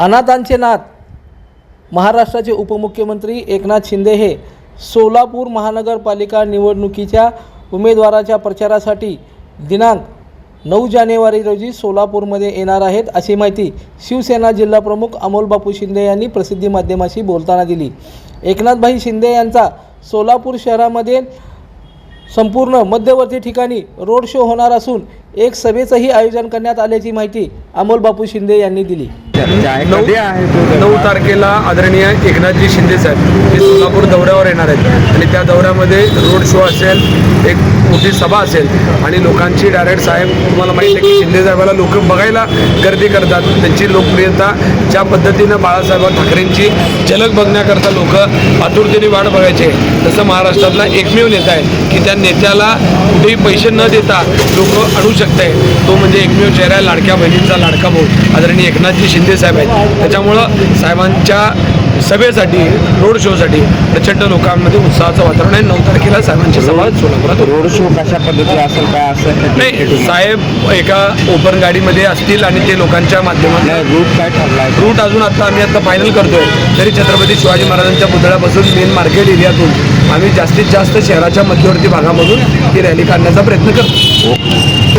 अनाथांचे नाथ महाराष्ट्राचे उपमुख्यमंत्री एकनाथ शिंदे हे सोलापूर महानगरपालिका निवडणुकीच्या उमेदवाराच्या प्रचारासाठी दिनांक नऊ जानेवारी रोजी सोलापूरमध्ये येणार आहेत अशी माहिती शिवसेना जिल्हाप्रमुख अमोल बापू शिंदे यांनी प्रसिद्धी माध्यमाशी बोलताना दिली. एकनाथभाई शिंदे यांचा सोलापूर शहरामध्ये संपूर्ण मध्यवर्ती ठिकाणी रोड शो होणार असून एक सभेचंही आयोजन करण्यात आल्याची माहिती अमोल बापू शिंदे यांनी दिली. नऊ नऊ तारखेला आदरणीय एकनाथजी शिंदे साहेब हे सोलापूर दौऱ्यावर येणार आहेत. आणि त्या दौऱ्यामध्ये रोड शो असेल एक मोठी सभा असेल आणि लोकांची डायरेक्ट साहेब तुम्हाला माहिती आहे की शिंदे साहेबाला लोक बघायला गर्दी करतात. त्यांची लोकप्रियता ज्या पद्धतीनं बाळासाहेब ठाकरेंची झलक बघण्याकरता लोक आतुरतेने वाट बघायचे. तसं महाराष्ट्रातला एकमेव नेता आहे की त्या नेत्याला कुठेही पैसे न देता लोक शकते तो म्हणजे एकमेव चेहरा आहे लाडक्या बहिणींचा लाडका भाऊ आदरणीय एकनाथजी शिंदे साहेब आहेत. त्याच्यामुळं साहेबांच्या सभेसाठी रोड शोसाठी प्रचंड लोकांमध्ये उत्साहाचं वातावरण आहे. नऊ तारखेला साहेबांची सभा सोलापुरात. रोड शो कशा पद्धती असेल काय असं नाही साहेब एका ओपन गाडीमध्ये असतील आणि ते लोकांच्या माध्यमातून रूट काय ठरला आहे रूट अजून आता आम्ही आता फायनल करतोय. तरी छत्रपती शिवाजी महाराजांच्या पुतळ्यापासून मेन मार्केट एरियातून आम्ही जास्तीत जास्त शहराच्या मध्यवर्ती भागामधून ही रॅली काढण्याचा प्रयत्न करतो